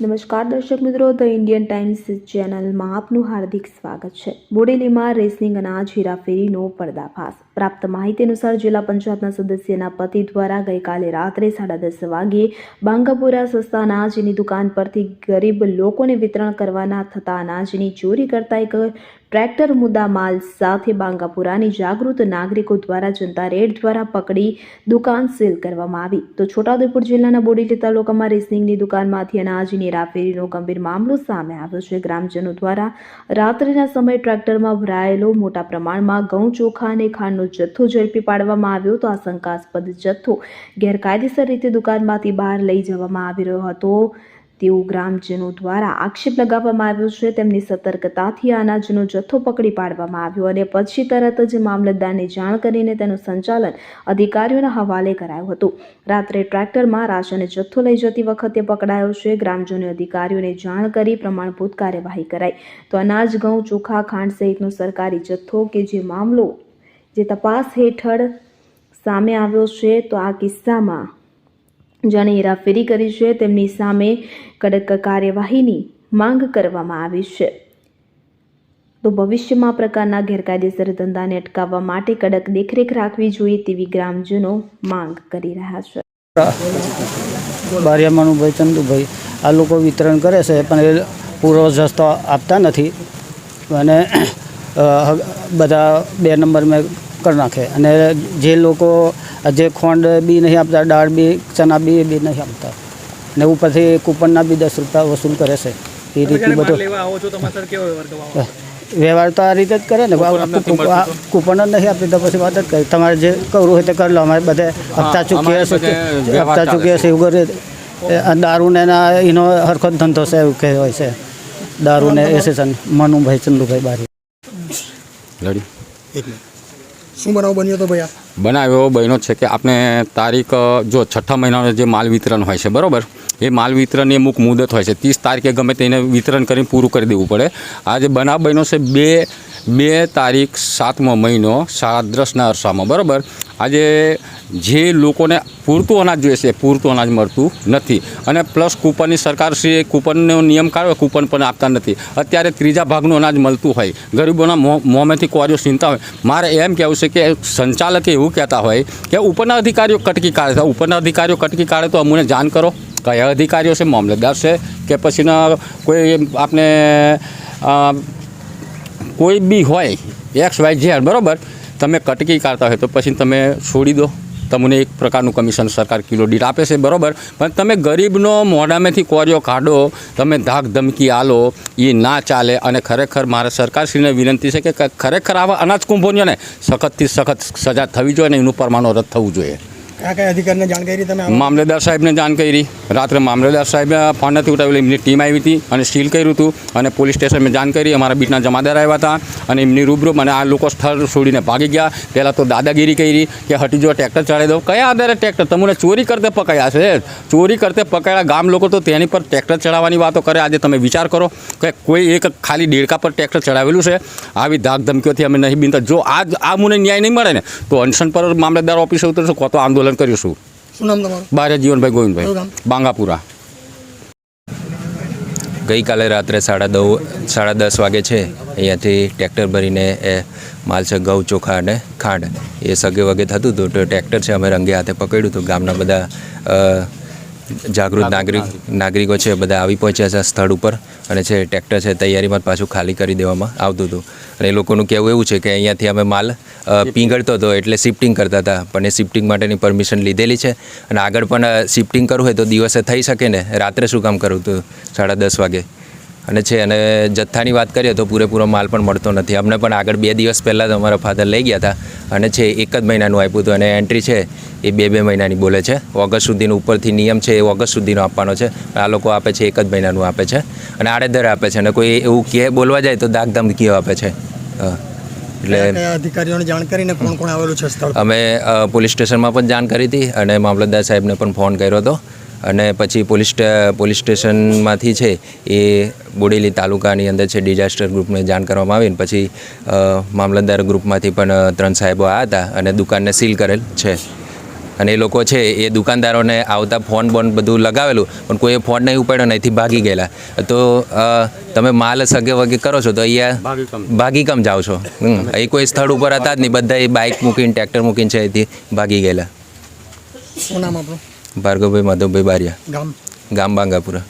નમસ્કાર દર્શક મિત્રો, ધ ઇન્ડિયન ટાઈમ્સ ચેનલમાં આપનું હાર્દિક સ્વાગત છે. બોડેલીમાં રેસલિંગ અનાજ, હેરાફેરીનો પર્દાફાશ. પ્રાપ્ત માહિતી અનુસાર જિલ્લા પંચાયતના સદસ્યના પતિ દ્વારા ગઈકાલે રાત્રે સાડા દસ વાગ્યે બાંગાપુરા સસ્તા અનાજની દુકાન પરથી ગરીબ લોકોને વિતરણ કરવાના થતા અનાજની ચોરી કરતા એક ટ્રેક્ટર મુદ્દા માલ સાથે બાંગાપુરાની જાગૃત નાગરિકો દ્વારા જનતા રેડ દ્વારા પકડી દુકાન સીલ કરવામાં આવી. તો છોટાઉદેપુર જિલ્લાના બોડેલી તાલુકામાં રેસિંગની દુકાનમાંથી અનાજની હેરાફેરીનો ગંભીર મામલો સામે આવ્યો છે. ગ્રામજનો દ્વારા રાત્રિના સમયે ટ્રેક્ટરમાં ભરાયેલો મોટા પ્રમાણમાં ઘઉં, ચોખા અને ખાંડનો જથ્થો ઝડપી પાડવામાં આવ્યો તો આ શંકાસ્પદ જથ્થો ગેરકાયદેસર રીતે દુકાનમાંથી બહાર લઈ જવામાં આવી રહ્યો હતો. તેવું ગ્રામજનો દ્વારા આક્ષેપ લગાવવામાં આવ્યો છે. તેમની સતર્કતાથી અનાજનો જથ્થો પકડી પાડવામાં આવ્યો અને પછી તરત જ મામલતદારને જાણ કરીને તેનું સંચાલન અધિકારીઓના હવાલે કરાયું હતું. રાત્રે ટ્રેક્ટરમાં રાશનનો જથ્થો લઈ જતી વખતે પકડાયો છે. ગ્રામજનોએ અધિકારીઓને જાણ કરી પ્રમાણભૂત કાર્યવાહી કરાઈ. તો અનાજ, ઘઉં, ચોખા, ખાંડ સહિતનો સરકારી જથ્થો કે જે મામલો, જે તપાસ હેઠળ સામે આવ્યો છે, તો આ કિસ્સામાં જેણે હેરાફેરી કરી છે, તેમની સામે કડક કાર્યવાહીની માંગ કરવામાં આવી છે. તો ભવિષ્યમાં પ્રકારના ગેરકાયદેસર ધંધાને અટકાવવા માટે કડક દેખરેખ રાખવી જોઈએ તેવી ગ્રામજનો માંગ કરી રહ્યા છે. બારિયામાનું ભાઈ ચંદુભાઈ, આ લોકો વિતરણ કરે છે, પણ એ પૂરો જસ્તો આપતા નથી. અને બધા બે નંબર મેં કરી નાખે. અને જે લોકો જે ખોંડ બી નહીં આપતા દાળ બી ચના બી એ બી નહીં આપતા. ને ઉપરથી કૂપનના બી દસ રૂપિયા વસૂલ કરે છે. એ રીતનું બધું. લેવા આવો છો? તમારે સર કેવો વ્યવહાર તો આ રીતે જ કરે ને. આ કૂપન જ નહીં આપી તો પછી વાત જ કરી. તમારે જે કરવું હોય તે કરી લો. અમારે બધે હપ્તા ચૂકીએ છે હપ્તા ચૂકીએ છે. એવું કરીએ દારૂને એના એનો હરખો ધંધો છે એવું કહેવાય છે. દારૂને એસેસન મનુભાઈ ચંદુભાઈ બારી. લડી. એક મિનિટ. શું બનાવ બન્યો તો ભૈયા? બનાવ્યો બન્યો છે કે આપણે તારીખ જો છઠ્ઠા મહિનાનો જે માલ વિતરણ હોય છે, બરાબર? એ માલ વિતરણની અમુક મુદત હોય છે. ત્રીસ તારીખે ગમે તેને વિતરણ કરીને પૂરું કરી દેવું પડે. આ જે બનાવ બન્યો છે બે બે તારીખ સાતમો મહિનો સાડા દસના અરસામાં, બરાબર? આજે જે લોકોને પૂરતું અનાજ જોઈએ છે પૂરતું અનાજ મળતું નથી. અને પ્લસ કૂપનની સરકારશ્રીએ કૂપનનો નિયમ કાઢ્યો કૂપન પણ આપતા નથી. અત્યારે ત્રીજા ભાગનું અનાજ મળતું હોય. ગરીબોના મોંમાંથી કોરીઓ ચિંતા હોય. મારે એમ કહેવું છે કે સંચાલકે એવું કહેતા હોય કે ઉપરના અધિકારીઓ કટકી કાઢે તો ઉપરના અધિકારીઓ કટકી કાઢે તો અમને જાણ કરો. કયા અધિકારીઓ છે, મામલતદાર છે, કે પછીના કોઈ આપણે કોઈ બી હોય, એક્સ, વાય, ઝેડ, બરાબર? તમે કટકી કાઢતા હોય તો પછી તમે છોડી દો. તમને એક પ્રકારનું કમિશન સરકાર કિલો દીઠ આપે છે, બરાબર? પણ તમે ગરીબનો મોઢામાંથી કોરિયો કાઢો, તમે ધાક ધમકી આલો એ ના ચાલે અને ખરેખર મારે સરકારશ્રીને વિનંતી છે કે ખરેખર આવા અનાજ કુંભોને સખતથી સખત સજા થવી જોઈએ અને એનું પરમાણુ રદ થવું જોઈએ. કયા મામલેદાર સાહેબને જાણ કરી. રાત્રે મામલેદાર સાહેબે ફોન નથી ઉઠાવેલો એમની ટીમ આવી હતી અને સીલ કર્યું હતું અને પોલીસ સ્ટેશનમાં જાણ કરી. અમારા બીટના જમાદાર આવ્યા હતા અને એમની રૂબરૂ અને આ લોકો સ્થળ છોડીને ભાગી ગયા. પહેલાં તો દાદાગીરી કરી કે હટી જો ટ્રેક્ટર ચડાવી દો કયા આધારે ટ્રેક્ટર? તમને ચોરી કરતે પકડ્યા છે. ચોરી કરતે પકડ્યા ગામ લોકો તો તેની પર ટ્રેક્ટર ચડાવવાની વાતો કરે. આજે તમે વિચાર કરો કે કોઈ એક ખાલી દેડકા પર ટ્રેક્ટર ચડાવેલું છે. આવી ધાક ધમકીઓથી અમે નહીં બિનતા. જો આ આ મને ન્યાય નહીં મળે ને, તો અનશન પર મામલતદાર ઓફિસે ઉતરશું કોતો આંદોલન કરીશું શું નામ તમારું? બારે જીવનભાઈ ગોવિંદભાઈ? બાંગાપુરા. ગઈકાલે રાત્રે સાડા દસ સાડા દસ વાગે છે અહીંયાથી ટ્રેક્ટર ભરીને એ માલ છે ઘઉં ચોખા અને ખાંડ. એ સગે વગે થતું હતું તો ટ્રેક્ટર છે અમે રંગે હાથે પકડ્યું હતું. ગામના બધા જાગૃત નાગરિક નાગરિકો. છે બધા આવી પહોંચ્યા છે સ્થળ ઉપર અને છે ટ્રેક્ટર છે તૈયારીમાં પાછું ખાલી કરી દેવામાં આવતું હતું. અને એ લોકોનું કહેવું એવું છે કે અહીંયાથી અમે માલ પીંગળતો હતો એટલે શિફ્ટિંગ કરતા હતા. પણ એ શિફ્ટિંગ માટેની પરમિશન લીધેલી છે. અને આગળ પણ શિફ્ટિંગ કરવું હોય તો દિવસે થઈ શકે ને. રાત્રે શું કામ કરવું હતું સાડા દસ વાગે. અને છે અને જથ્થાની વાત કરીએ તો પૂરેપૂરો માલ પણ મળતો નથી. અમને પણ આગળ બે દિવસ પહેલાં જ અમારા ફાધર લઈ ગયા હતા અને છે એક જ મહિનાનું આપ્યું હતું અને એન્ટ્રી છે એ બે બે મહિનાની બોલે છે. ઓગસ્ટ સુધીનો ઉપરથી નિયમ છે એ ઓગસ્ટ સુધીનો આપવાનો છે. આ લોકો આપે છે એક જ મહિનાનું આપે છે. અને આડેધર આપે છે અને કોઈ એવું કહે બોલવા જાય તો દાગ ધમકીઓ આપે છે. એટલે અધિકારીઓને જાણ કરીને કોણ કોણ આવેલું છે સ્થળ? અમે પોલીસ સ્ટેશનમાં પણ જાણ કરી હતી અને મામલતદાર સાહેબને પણ ફોન કર્યો હતો. અને પછી પોલીસ પોલીસ સ્ટેશનમાંથી છે એ બોડેલી તાલુકાની અંદર છે ડિઝાસ્ટર ગ્રુપને જાણ કરવામાં આવી અને પછી મામલતદાર ગ્રુપમાંથી પણ ત્રણ સાહેબો આવ્યા હતા અને દુકાનને સીલ કરેલ છે. અને એ લોકો છે એ દુકાનદારોને આવતા ફોન બોન બધું લગાવેલું પણ કોઈએ ફોન નહીં ઉપાડ્યો ને અહીંથી ભાગી ગયેલા. તો તમે માલ સગે વગે કરો છો તો અહીંયા ભાગી કમ. જાઓ છો. અહીં કોઈ સ્થળ ઉપર હતા જ નહીં. બધા એ બાઇક મૂકીને ટ્રેક્ટર મૂકીને છે અહીંથી ભાગી ગયેલા. શું નામ આપણું? ભાર્ગવભાઈ માધવભાઈ બારિયા. ગામ? ગામ બાંગાપુરા.